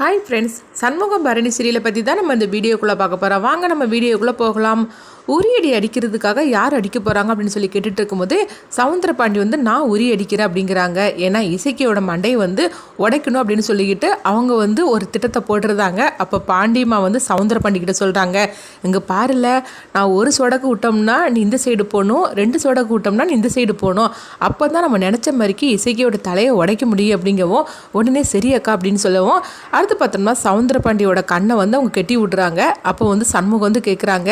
Hi friends Shanmugam Bharani சீரியலை பற்றி தான் நம்ம இந்த வீடியோக்குள்ளே பார்க்க போகிறோம் வாங்க நம்ம வீடியோக்குள்ளே போகலாம். உரியடி அடிக்கிறதுக்காக யார் அடிக்க போகிறாங்க அப்படின்னு சொல்லி கேட்டுட்டு இருக்கும்போது சவுந்தரபாண்டி வந்து நான் உரி அடிக்கிறேன் அப்படிங்கிறாங்க. ஏன்னா இசைக்கியோட மண்டையை வந்து உடைக்கணும் அப்படின்னு சொல்லிக்கிட்டு அவங்க வந்து ஒரு திட்டத்தை போட்டுருந்தாங்க. அப்போ பாண்டியம்மா வந்து சவுந்தரபாண்டி கிட்ட சொல்கிறாங்க இங்கே பாருல நான் ஒரு சொடக்கு விட்டோம்னா நீ இந்த சைடு போகணும் ரெண்டு சொடக்கு விட்டோம்னா நீ இந்த சைடு போகணும். அப்போ தான் நம்ம நினச்ச மாதிரிக்கு இசைக்கியோட தலையை உடைக்க முடியும் அப்படிங்கவும் உடனே சரியக்கா அப்படின்னு சொல்லவும் அடுத்து பார்த்தோம்னா சவுந்தரபாண்டியோட கண்ணை வந்து அவங்க கெட்டி விட்றாங்க அப்போ வந்து சண்முகம் வந்து கேட்குறாங்க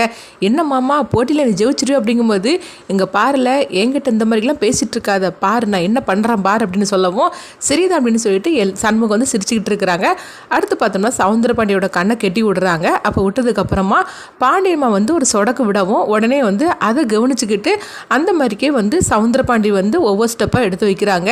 என்னம்மா மாமா போட்டியில் நீ ஜெயிச்சிரு அப்படிங்கும்போது இங்கே பாரில் என்கிட்ட இந்த மாதிரிலாம் பேசிகிட்டு இருக்காத. பாரு நான் என்ன பண்ணுறேன் பார் அப்படின்னு சொல்லவும் சரிதான் அப்படின்னு சொல்லிட்டு எல் சண்முகம் வந்து சிரிச்சுக்கிட்டு இருக்கிறாங்க. அடுத்து பார்த்தோம்னா சவுந்தரபாண்டியோட கண்ணை கெட்டி விடுறாங்க. அப்போ விட்டதுக்கப்புறமா பாண்டியம்மா வந்து ஒரு சொடக்கு விடவும் உடனே வந்து அதை கவனிச்சுக்கிட்டு அந்த மாதிரிக்கே வந்து சவுந்தரபாண்டி வந்து ஒவ்வொரு ஸ்டெப்பாக எடுத்து வைக்கிறாங்க.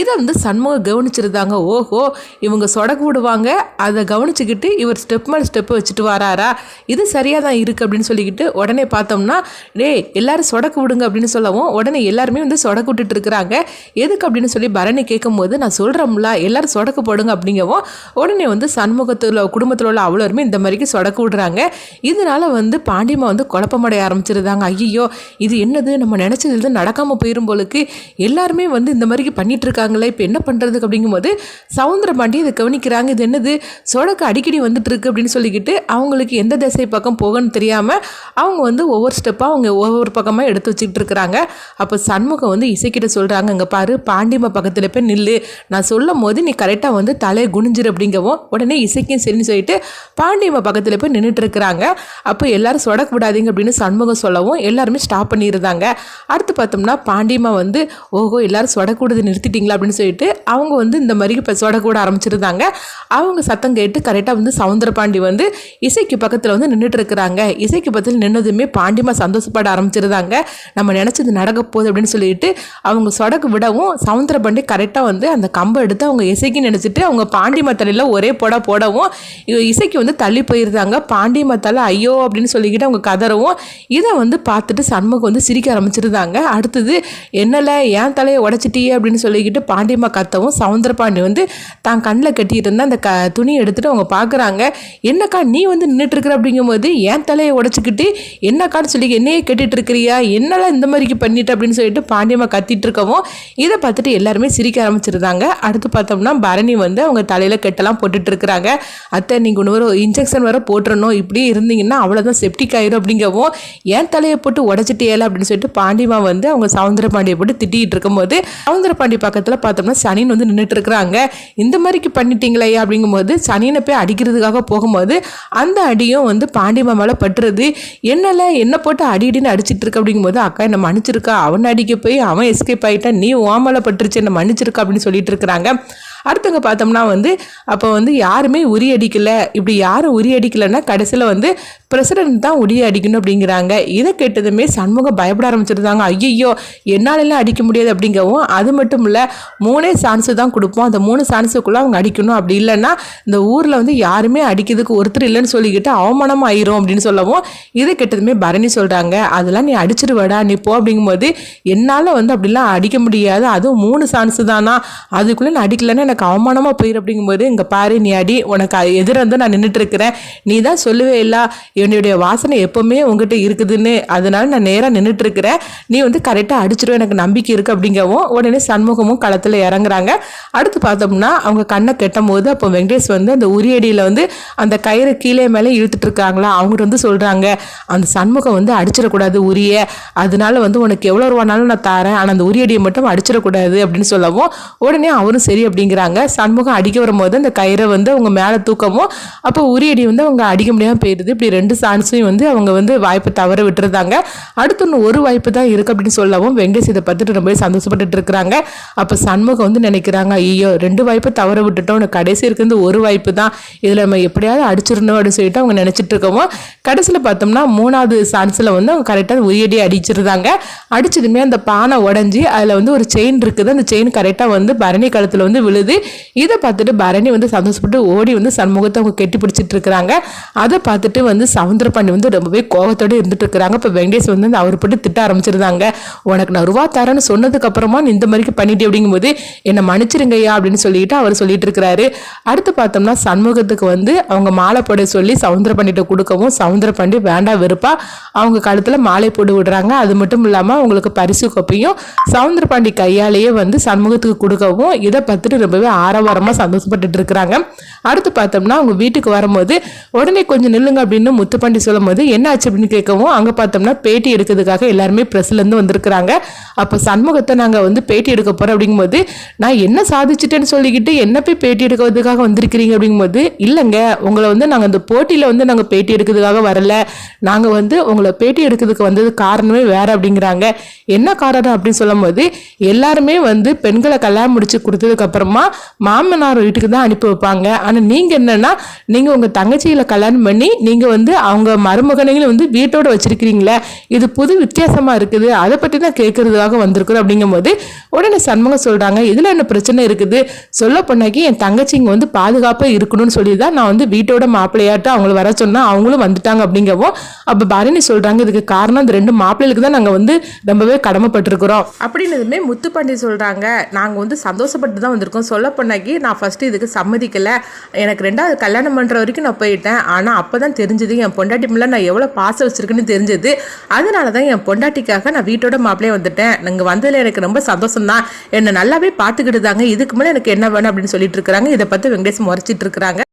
இதை வந்து சண்முகம் கவனிச்சிருந்தாங்க. ஓஹோ இவங்க சொடக்கு விடுவாங்க. அதை கவனிச்சுக்கிட்டு இவர் ஸ்டெப் மேல் ஸ்டெப்பு வச்சுட்டு வராரா? இது சரியாக தான் இருக்குது அப்படின்னு சொல்லிக்கிட்டு உடனே பார்த்தோம்னா டேய் எல்லாரும் சொடக்கு விடுங்க அப்படின்னு சொல்லவும் உடனே எல்லாருமே வந்து சொடக்கு விட்டுட்டு இருக்கிறாங்க. எதுக்கு அப்படின்னு சொல்லி பரணி கேட்கும்போது நான் சொல்கிறோம்ல எல்லாரும் சொடக்கு போடுங்க அப்படிங்கவும் உடனே வந்து சண்முகத்தில் குடும்பத்தில் உள்ள அவ்வளோருமே இந்த மாதிரிக்கு சொடக்கு விடுறாங்க. இதனால வந்து பாண்டியம்மா வந்து குழப்பமடைய ஆரம்பிச்சிருந்தாங்க. ஐயோ இது என்னது? நம்ம நினச்சது இது நடக்காமல் போயிடும் போலுக்கு. எல்லாருமே வந்து இந்த மாதிரிக்கு பண்ணிட்டு இருக்காங்களே இப்போ என்ன பண்ணுறதுக்கு அப்படிங்கும்போது சவுந்தர பாண்டி இதை கவனிக்கிறாங்க. இது என்னது? சொடக்கு அடிக்கடி வந்துட்டு இருக்கு அப்படின்னு சொல்லிக்கிட்டு அவங்களுக்கு எந்த திசை பக்கம் போகணும்னு தெரியாமல் அவங்க வந்து வந்து ஒவ்வொரு ஸ்டெப்பாக அவங்க ஒவ்வொரு பக்கமாக எடுத்து வச்சுக்கிட்டு இருக்கிறாங்க. அப்போ சண்முகம் வந்து இசைக்கிட்ட சொல்கிறாங்க இங்கே பாரு பாண்டியம்மா பக்கத்தில் போய் நில்லு. நான் சொல்லும் போது நீ கரெக்டாக வந்து தலையை குனிஞ்சிரு அப்படிங்கவும் உடனே இசைக்கும் சரின்னு சொல்லிட்டு பாண்டியம்மா பக்கத்தில் போய் நின்றுட்டு இருக்கிறாங்க. அப்போ எல்லாரும் சொடக்க விடாதீங்க அப்படின்னு சண்முகம் சொல்லவும் எல்லாருமே ஸ்டாப் பண்ணியிருந்தாங்க. அடுத்து பார்த்தோம்னா பாண்டியம்மா வந்து ஓஹோ எல்லாரும் சொடக்கூடாது நிறுத்திட்டீங்களா? அப்படின்னு சொல்லிட்டு அவங்க வந்து இந்த மாதிரி இப்போ சொடக்கூட ஆரம்பிச்சிருந்தாங்க. அவங்க சத்தம் கேட்டு கரெக்டாக வந்து சவுந்தர பாண்டி வந்து இசைக்கு பக்கத்தில் வந்து நின்றுட்டு இருக்கிறாங்க. இசைக்கு பக்கத்தில் நின்னதுமே பாண்டிமா சந்தோஷப்பட ஆரம்பிச்சிருந்தாங்க. நம்ம நினச்சது நடக்க போகுது அப்படின்னு சொல்லிட்டு அவங்க சொடக்கு விடவும் சவுந்தரபாண்டி கரெக்டாக வந்து அந்த கம்பை எடுத்து அவங்க இசைக்கு நினச்சிட்டு அவங்க பாண்டிமா தலையில் ஒரே போட போடவும் இசைக்கு வந்து தள்ளி போயிருந்தாங்க. பாண்டிமா தலை ஐயோ அப்படின்னு சொல்லிக்கிட்டு அவங்க கதறவும் இதை வந்து பார்த்துட்டு சண்முகம் வந்து சிரிக்க ஆரம்பிச்சிருந்தாங்க. அடுத்தது என்னல ஏன் தலையை உடைச்சிட்டியே அப்படின்னு சொல்லிக்கிட்டு பாண்டியம்மா கத்தவும் சவுந்தரபாண்டி வந்து தான் கண்ணில் கட்டிட்டு இருந்த அந்த க துணி எடுத்துகிட்டு அவங்க பார்க்குறாங்க. என்னக்கா நீ வந்து நின்றுட்டு இருக்கிற அப்படிங்கும்போது ஏன் தலையை உடைச்சிக்கிட்டு? என்னக்கான்னு சொல்லி என்னையே கேட்டுட்டு இருக்கிறியா என்னெல்லாம் இந்த மாதிரிக்கு பண்ணிட்டு அப்படின்னு சொல்லிட்டு பாண்டியம்மா கத்திட்டு இருக்கவும் இதை பார்த்துட்டு எல்லாருமே சிரிக்க ஆரம்பிச்சிருந்தாங்க. அடுத்து பார்த்தோம்னா பரணி வந்து அவங்க தலையில் கெட்டெல்லாம் போட்டுட்டு இருக்கிறாங்க அத்தை நீங்கள் ஒரு இன்ஜெக்ஷன் வர போட்டுறணும். இப்படியே இருந்தீங்கன்னா அவ்வளோதான் செப்டிக் ஆயிரும் அப்படிங்கவும் ஏன் தலையை போட்டு உடச்சிட்டேல அப்படின்னு சொல்லிட்டு பாண்டியம்மா வந்து அவங்க சவுந்தர பாண்டியை போட்டு திட்டிகிட்டு இருக்கும்போது சவுந்தர பாண்டி பக்கத்தில் பார்த்தோம்னா சனின் வந்து நின்றுட்டு இருக்கிறாங்க இந்த மாதிரிக்கு பண்ணிட்டீங்களே? அப்படிங்கும்போது சனியனை போய் அடிக்கிறதுக்காக போகும்போது அந்த அடியும் வந்து பாண்டியம்மா மேலே பட்டுறது என்னல? என்ன போட்டு அடி அடின்னு அடிச்சிட்டு இருக்க அப்படிங்கும்போது அக்கா என்னை மன்னிச்சிருக்கா. அவன் அடிக்க போய் அவன் எஸ்கேப் ஆகிட்டான் நீ ஓமலை பட்டுருச்சு. என்னை மன்னிச்சிருக்கா அப்படின்னு சொல்லிட்டு இருக்கிறாங்க அடுத்தவங்க பார்த்தோம்னா வந்து அப்போ வந்து யாருமே உரி அடிக்கலை. இப்படி யாரும் உரி அடிக்கலைன்னா கடைசியில் வந்து பிரசிடென்ட் தான் உரி அடிக்கணும் அப்படிங்கிறாங்க. இதை கேட்டதுமே சண்முகம் பயப்பட ஆரம்பிச்சிருந்தாங்க. ஐயோ என்னாலெல்லாம் அடிக்க முடியாது அப்படிங்கவும் அது மட்டும் இல்லை மூணே சான்ஸு தான் கொடுப்போம். அந்த மூணு சான்ஸுக்குள்ளே அவங்க அடிக்கணும். அப்படி இல்லைன்னா இந்த ஊரில் வந்து யாருமே அடிக்கிறதுக்கு ஒருத்தர் இல்லைன்னு சொல்லிக்கிட்டு அவமானம் ஆயிரும் அப்படின்னு சொல்லவும் இதை கேட்டதுமே பரணி சொல்கிறாங்க அதெல்லாம் நீ அடிச்சிருவடா நீ போ அப்படிங்கும்போது என்னால் வந்து அப்படிலாம் அடிக்க முடியாது. அதுவும் மூணு சான்ஸு தானா? அதுக்குள்ளே நான் அடிக்கலைன்னா எனக்கு அவமானமாக போயிரு அப்படிங்கும்போது இங்கே பாரு நீ அடி உனக்கு எதிர வந்து நான் நின்றுட்டு இருக்கிறேன். நீ தான் சொல்லவே இல்லை. என்னுடைய வாசனை எப்போவுமே உங்ககிட்ட இருக்குதுன்னு. அதனால நான் நேராக நின்றுட்டு இருக்கிறேன். நீ வந்து கரெக்டாக அடிச்சிடும் எனக்கு நம்பிக்கை இருக்குது அப்படிங்கவும் உடனே சண்முகமும் களத்தில் இறங்குறாங்க. அடுத்து பார்த்தோம்னா அவங்க கண்ணை கெட்டும் போது அப்போ வெங்கடேஷ் வந்து அந்த உரியடியில் வந்து அந்த கயிறு கீழே மேலே இழுத்துட்டு இருக்காங்களா? அவங்ககிட்ட வந்து சொல்கிறாங்க அந்த சண்முகம் வந்து அடிச்சிடக்கூடாது உரிய. அதனால வந்து உனக்கு எவ்வளோ ரூபானாலும் நான் தரேன். ஆனால் அந்த உரியடியை மட்டும் அடிச்சிடக்கூடாது அப்படின்னு சொல்லவும் உடனே அவரும் சரி அப்படிங்கிற அப்படிங்கிறாங்க சண்முகம் அடிக்க வரும்போது அந்த கயிறை வந்து அவங்க மேலே தூக்கவும் அப்போ உரியடி வந்து அவங்க அடிக்க முடியாமல் போயிடுது இப்படி ரெண்டு சான்ஸையும் வந்து அவங்க வந்து வாய்ப்பு தவற விட்டுருந்தாங்க. அடுத்து ஒன்று ஒரு வாய்ப்பு தான் இருக்குது அப்படின்னு சொல்லவும் வெங்கடேஷ் இதை பார்த்துட்டு ரொம்ப சந்தோஷப்பட்டுட்டு இருக்கிறாங்க. அப்போ சண்முகம் வந்து நினைக்கிறாங்க ஐயோ ரெண்டு வாய்ப்பு தவற விட்டுட்டோம். உனக்கு கடைசி இருக்கிறது ஒரு வாய்ப்பு தான். இதில் நம்ம எப்படியாவது அடிச்சிடணும் அப்படின்னு சொல்லிட்டு அவங்க நினச்சிட்டு இருக்கவும் கடைசியில் பார்த்தோம்னா மூணாவது சான்ஸில் வந்து அவங்க கரெக்டாக உரியடி அடிச்சிருந்தாங்க. அடிச்சதுமே அந்த பானை உடஞ்சி அதில் வந்து ஒரு செயின் இருக்குது. அந்த செயின் கரெக்டாக வந்து பரணி கழுத்தில் வந்து விழுது. அப்படிங்கும்போது இதை பார்த்துட்டு பரணி வந்து சந்தோஷப்பட்டு ஓடி வந்து சண்முகத்தை அவங்க கெட்டி பிடிச்சிட்டு இருக்கிறாங்க. அதை பார்த்துட்டு வந்து சவுந்தரபாண்டி வந்து ரொம்பவே கோபத்தோடு இருந்துட்டு இருக்கிறாங்க. இப்போ வெங்கடேஷ் வந்து அவர் போட்டு திட்ட ஆரம்பிச்சிருந்தாங்க. உனக்கு நான் ரூபா தரேன்னு சொன்னதுக்கு அப்புறமா நீ இந்த மாதிரிக்கு பண்ணிட்டு அப்படிங்கும்போது என்னை மன்னிச்சிருங்கய்யா அப்படின்னு சொல்லிட்டு அவர் சொல்லிட்டு இருக்கிறாரு. அடுத்து பார்த்தோம்னா சண்முகத்துக்கு வந்து அவங்க மாலை போட சொல்லி சவுந்தரபாண்டிட்ட கொடுக்கவும் சவுந்தரபாண்டி வேண்டாம் வெறுப்பா அவங்க கழுத்தில் மாலை போட்டு விடுறாங்க. அது மட்டும் இல்லாமல் அவங்களுக்கு பரிசு கோப்பையும் சவுந்தரபாண்டி கையாலேயே வந்து சண்முகத்துக்கு கொடுக்கவும் இதை பார்த்துட்டு ரொம்ப ரொம்பவே ஆரவாரமாக சந்தோஷப்பட்டுட்டு இருக்கிறாங்க. அடுத்து பார்த்தோம்னா அவங்க வீட்டுக்கு வரும்போது உடனே கொஞ்சம் நில்லுங்க அப்படின்னு முத்துப்பாண்டி சொல்லும் போது என்ன ஆச்சு அப்படின்னு கேட்கவும் அங்கே பார்த்தோம்னா பேட்டி எடுக்கிறதுக்காக எல்லாருமே ப்ரெஸ்லேருந்து வந்திருக்கிறாங்க. அப்போ சண்முகத்தை நாங்கள் வந்து பேட்டி எடுக்க போகிறோம் அப்படிங்கும்போது நான் என்ன சாதிச்சிட்டேன்னு சொல்லிக்கிட்டு என்ன போய் பேட்டி எடுக்கிறதுக்காக வந்திருக்கிறீங்க? அப்படிங்கும்போது இல்லைங்க உங்களை வந்து நாங்கள் அந்த போட்டியில் வந்து நாங்கள் பேட்டி எடுக்கிறதுக்காக வரல. நாங்கள் வந்து உங்களை பேட்டி எடுக்கிறதுக்கு வந்தது காரணமே வேற அப்படிங்கிறாங்க. என்ன காரணம்? அப்படின்னு சொல்லும்போது எல்லாருமே வந்து பெண்களை கல்யாணம் முடிச்சு கொடுத்ததுக்கு அப்புறமா மாமனார் வீட்டுக்கு தான் அனுப்பி வைப்பாங்க. ஆனால் நீங்கள் என்னென்னா நீங்கள் உங்கள் தங்கச்சியில் கல்யாணம் பண்ணி நீங்கள் வந்து அவங்க மருமகனைகளை வந்து வீட்டோட வச்சுருக்கிறீங்களே இது புது வித்தியாசமாக இருக்குது அதை பற்றி தான் கேட்குறதுக்காக வந்திருக்கிறோம் அப்படிங்கும்போது உடனே சண்முகம் சொல்கிறாங்க இதில் என்ன பிரச்சனை இருக்குது? சொல்ல போனாக்கி என் தங்கச்சி இங்கே வந்து பாதுகாப்பாக இருக்கணும்னு சொல்லி தான் நான் வந்து வீட்டோட மாப்பிள்ளையாட்டு அவங்கள வர சொன்னால் அவங்களும் வந்துட்டாங்க அப்படிங்கவும் அப்போ பரணி சொல்கிறாங்க இதுக்கு காரணம் இந்த ரெண்டு மாப்பிள்ளைகளுக்கு தான் நாங்கள் வந்து ரொம்பவே கடமைப்பட்டிருக்கிறோம். அப்படின்னதுமே முத்துப்பாண்டி சொல்கிறாங்க நாங்கள் வந்து சந்தோஷப்பட்டு தான் வந்திருக்கோம் சொல்ல பொண்ணாக்கி நான் ஃபஸ்ட்டு இதுக்கு சம்மதிக்கலை. எனக்கு ரெண்டாவது கல்யாணம் பண்ணுற வரைக்கும் நான் போயிட்டேன். ஆனால் அப்போ தான் தெரிஞ்சது என் பொண்டாட்டி மேலே நான் எவ்வளோ பாசம் வச்சுருக்குன்னு தெரிஞ்சது. அதனால தான் என் பொண்டாட்டிக்காக நான் வீட்டோட மாப்பிளையே வந்துட்டேன். நீங்கள் வந்ததில் எனக்கு ரொம்ப சந்தோஷம் தான் என்னை நல்லாவே பார்த்துக்கிட்டு தாங்க. இதுக்கு மேலே எனக்கு என்ன வேணும் அப்படின்னு சொல்லிட்டு இருக்கிறாங்க. இதை பார்த்து வெங்கடேஷ் முறைச்சிட்டு இருக்கிறாங்க.